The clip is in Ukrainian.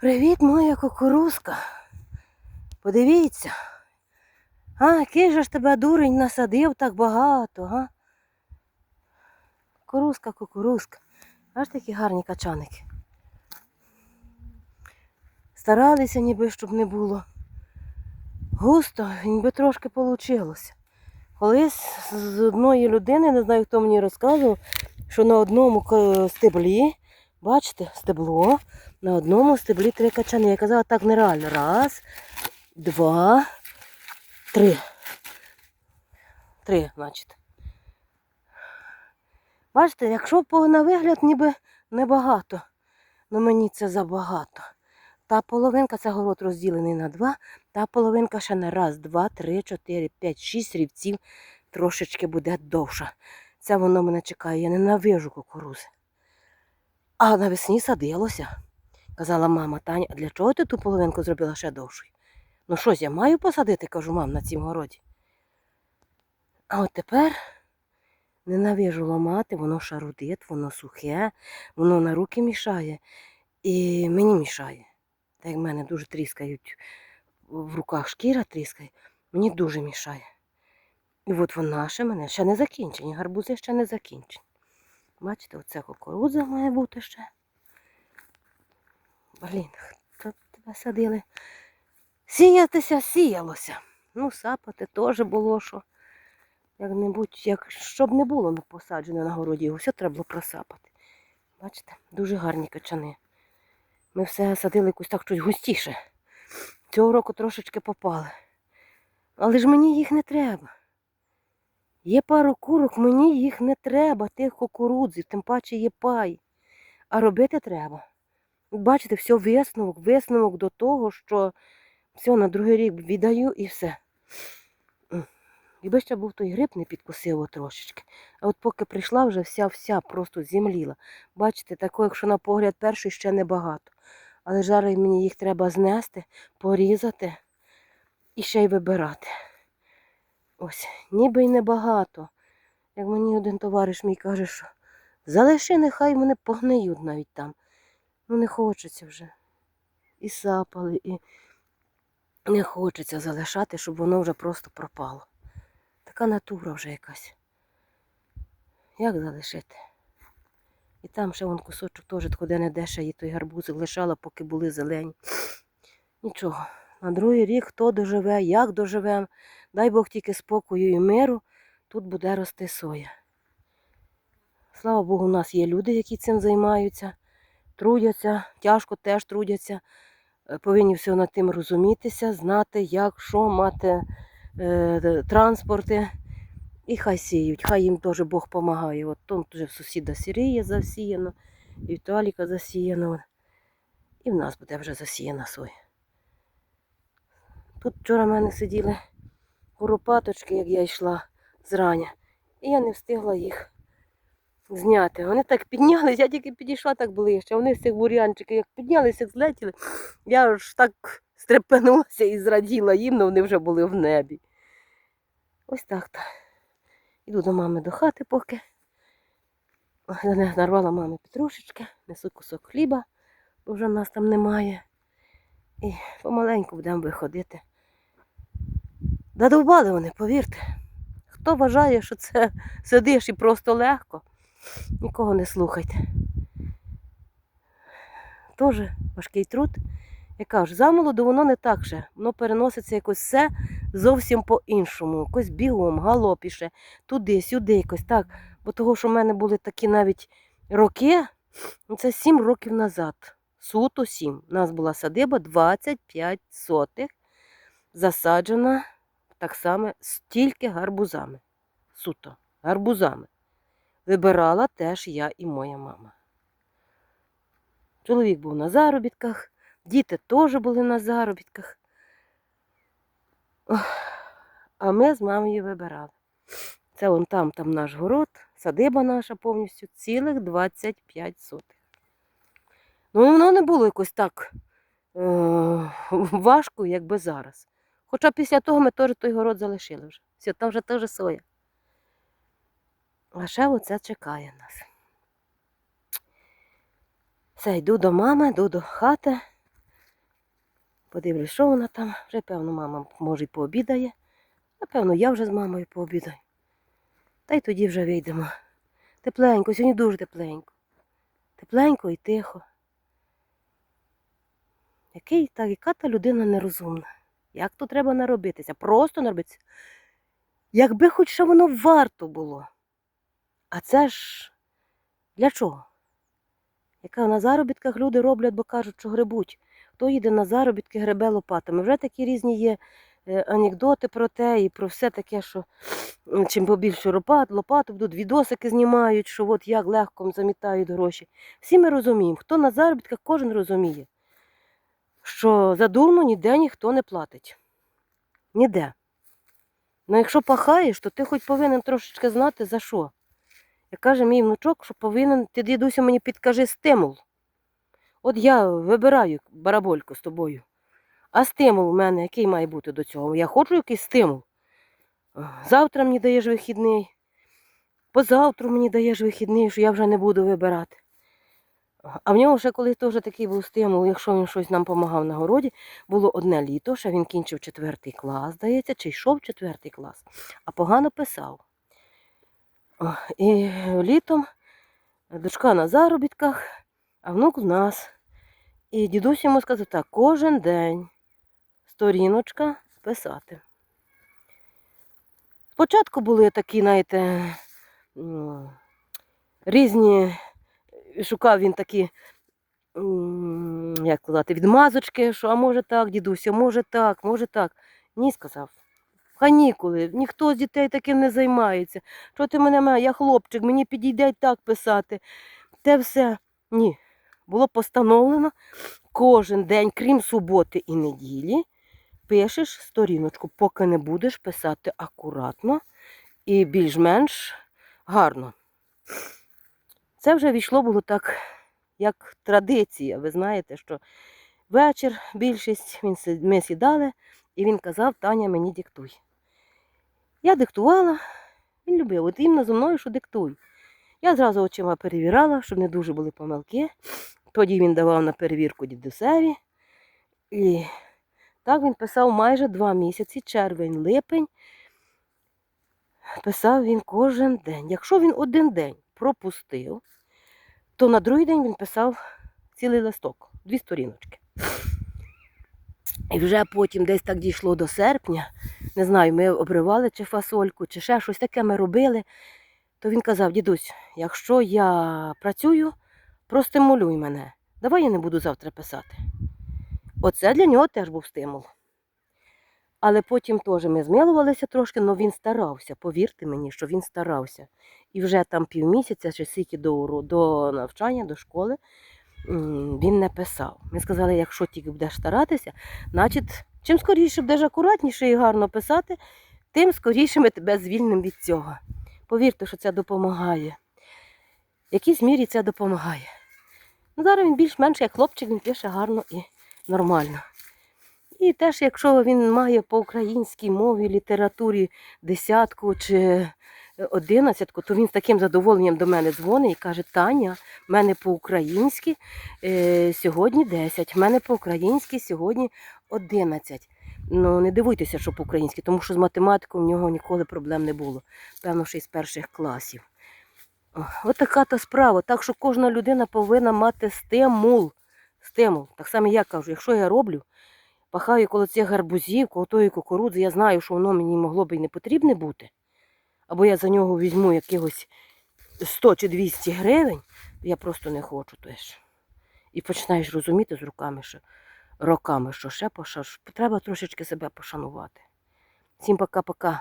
Привіт, моя кукурузка. Подивіться. А, який же ж тебе дурень насадив так багато, га? Кукурузка, кукурузка. Аж такі гарні качаники. Старалися, ніби щоб не було. Густо, ніби трошки вийшло. Колись з одної людини, не знаю, хто мені розказував, що на одному стеблі, бачите, стебло, на одному стеблі три качани. Я казала, так нереально. Раз, два, три. Три, значить. Бачите, якщо на вигляд ніби небагато, але мені це забагато. Та половинка, це город розділений на два, та половинка ще на раз, два, три, чотири, п'ять, шість рівців трошечки буде довша. Це воно мене чекає, я ненавижу кукурузи. А навесні садилося. Казала мама Таня, а для чого ти ту половинку зробила ще довшою? Ну щось я маю посадити, кажу мам, на цім городі. А от тепер ненавижу ламати, воно шарудить, воно сухе, воно на руки мішає і мені мішає. Так як в мене дуже тріскають в руках шкіра тріскає, мені дуже мішає. І от вона ще мене ще не закінчені, гарбузи ще не закінчені. Бачите, оце кукурудза має бути ще. Блін, хто тебе садили? Сіятися сіялося. Ну, сапати теж було що. Як-небудь, як, щоб не було посаджено на городі, його все треба було просапати. Бачите, дуже гарні качани. Ми все садили якусь так щось густіше. Цього року трошечки попали. Але ж мені їх не треба. Є пару курок, мені їх не треба, тих кукурудзів, тим паче є пай. А робити треба. Бачите, все висновок, висновок до того, що все на другий рік віддаю і все. Якби ще був той гриб, не підкосило трошечки. А от поки прийшла, вже вся-вся просто зімліла. Бачите, такого, якщо на погляд перший ще небагато. Але зараз мені їх треба знести, порізати і ще й вибирати. Ось, ніби й небагато. Як мені один товариш мій каже, що залиши, нехай мене погниють навіть там. Ну не хочеться вже. І сапали, і не хочеться залишати, щоб воно вже просто пропало. Така натура вже якась. Як залишити? І там ще вон кусочок теж куди не деше, і той гарбузик лишала, поки були зелені. Нічого. На другий рік хто доживе, як доживе, дай Бог тільки спокою і миру, тут буде рости соя. Слава Богу, у нас є люди, які цим займаються, трудяться, тяжко теж трудяться. Е, Повинні все над тим розумітися, знати, як, що, мати е, транспорти. І хай сіють, хай їм теж Бог допомагає. От тут вже в сусіда Сірія засіяно, і в Віталіка засіяно. І в нас буде вже засіяна соя. Тут вчора в мене сиділи куропаточки, як я йшла зрання, і я не встигла їх зняти. Вони так піднялись, я тільки підійшла так ближче. Вони з цих бур'янчиків, як піднялися, як злетіли, я ж так стрепенулася і зраділа їм, але вони вже були в небі. Ось так то. Іду до мами до хати поки. Нарвала мамі петрушечки, несу кусок хліба, бо вже нас там немає. І помаленьку будемо виходити. Додовбали вони, повірте. Хто вважає, що це сидиш і просто легко, нікого не слухайте. Теж важкий труд. Я кажу, замолоду воно не так же. Воно переноситься якось все зовсім по-іншому. Якось бігом, галопіше, туди, сюди, якось так. Бо того, що в мене були такі навіть роки, ну, це сім років назад. Суто сім. У нас була садиба 25 сотих, засаджена так само стільки гарбузами. Суто, гарбузами. Вибирала теж я і моя мама. Чоловік був на заробітках, діти теж були на заробітках. А ми з мамою вибирали. Це вон там, там наш город, садиба наша повністю, цілих 25 сотих. Ну, воно не було якось так е- важко, як би зараз. Хоча після того ми теж той город залишили вже. Все, там вже теж соя. Ще оце чекає нас. Все, йду до мами, йду до хати. Подивлюсь, що вона там. Вже, певно, мама може й пообідає. Напевно, я вже з мамою пообідаю. Та й тоді вже вийдемо. Тепленько, сьогодні дуже тепленько. Тепленько і тихо. Який та, яка та людина нерозумна? Як то треба наробитися? Просто наробитися. Якби хоч що воно варто було. А це ж для чого? Яка на заробітках люди роблять, бо кажуть, що грибуть. Хто їде на заробітки, гребе лопатами. Вже такі різні є е, анекдоти про те і про все таке, що чим побільше лопат, лопату будуть, відосики знімають, що от як легко замітають гроші. Всі ми розуміємо, хто на заробітках, кожен розуміє, що за дурно ніде ніхто не платить. Ніде. Ну якщо пахаєш, то ти хоч повинен трошечки знати за що. Як каже мій внучок, що повинен, ти дідусю мені підкажи стимул. От я вибираю барабольку з тобою. А стимул у мене який має бути до цього? Я хочу якийсь стимул. Завтра мені даєш вихідний, позавтра мені даєш вихідний, що я вже не буду вибирати. А в нього ще колись теж такий був стимул, якщо він щось нам допомагав на городі, було одне літо, ще він кінчив четвертий клас, здається, чи йшов четвертий клас, а погано писав. І літом дочка на заробітках, а внук в нас. І дідусь йому сказав так, кожен день сторіночка писати. Спочатку були такі, знаєте, різні, шукав він такі, як сказати, відмазочки, що а може так, дідуся, може так, може так. Ні, сказав. Канікули, ніхто з дітей таким не займається. Що ти мене має? Я хлопчик, мені підійде так писати. Те все. Ні. Було постановлено кожен день, крім суботи і неділі, пишеш сторіночку, поки не будеш писати акуратно і більш-менш гарно. Це вже війшло було так, як традиція. Ви знаєте, що вечір більшість ми сідали, і він казав, Таня, мені диктуй. Я диктувала, він любив, от іменно зо мною, що диктуй. Я зразу очима перевіряла, щоб не дуже були помилки. Тоді він давав на перевірку дідусеві. І так він писав майже два місяці, червень, липень. Писав він кожен день. Якщо він один день пропустив, то на другий день він писав цілий листок, дві сторіночки. І вже потім десь так дійшло до серпня. Не знаю, ми обривали чи фасольку, чи ще щось таке ми робили. То він казав, дідусь, якщо я працюю, простимулюй мене. Давай я не буду завтра писати. Оце для нього теж був стимул. Але потім теж ми змилувалися трошки, але він старався. Повірте мені, що він старався. І вже там півмісяця чи скільки до, до навчання, до школи він не писав. Ми сказали, якщо тільки будеш старатися, значить, чим скоріше будеш акуратніше і гарно писати, тим скоріше ми тебе звільнимо від цього. Повірте, що це допомагає. В якійсь мірі це допомагає. Ну, зараз він більш-менш як хлопчик, він пише гарно і нормально. І теж, якщо він має по українській мові, літературі десятку чи одинадцятку, то він з таким задоволенням до мене дзвонить і каже, Таня, в мене по-українськи е, сьогодні 10, в мене по-українськи сьогодні 11. Ну, не дивуйтеся, що по-українськи, тому що з математикою в нього ніколи проблем не було. Певно, ще й з перших класів. О, От така то справа. Так що кожна людина повинна мати стимул. Стимул. Так само я кажу, якщо я роблю, пахаю коло цих гарбузів, коло тої кукурудзи, я знаю, що воно мені могло б і не потрібне бути. Або я за нього візьму якихось 100 чи 200 гривень, я просто не хочу теж. І починаєш розуміти з руками, що роками, що ще поша- треба трошечки себе пошанувати. Всім пока-пока.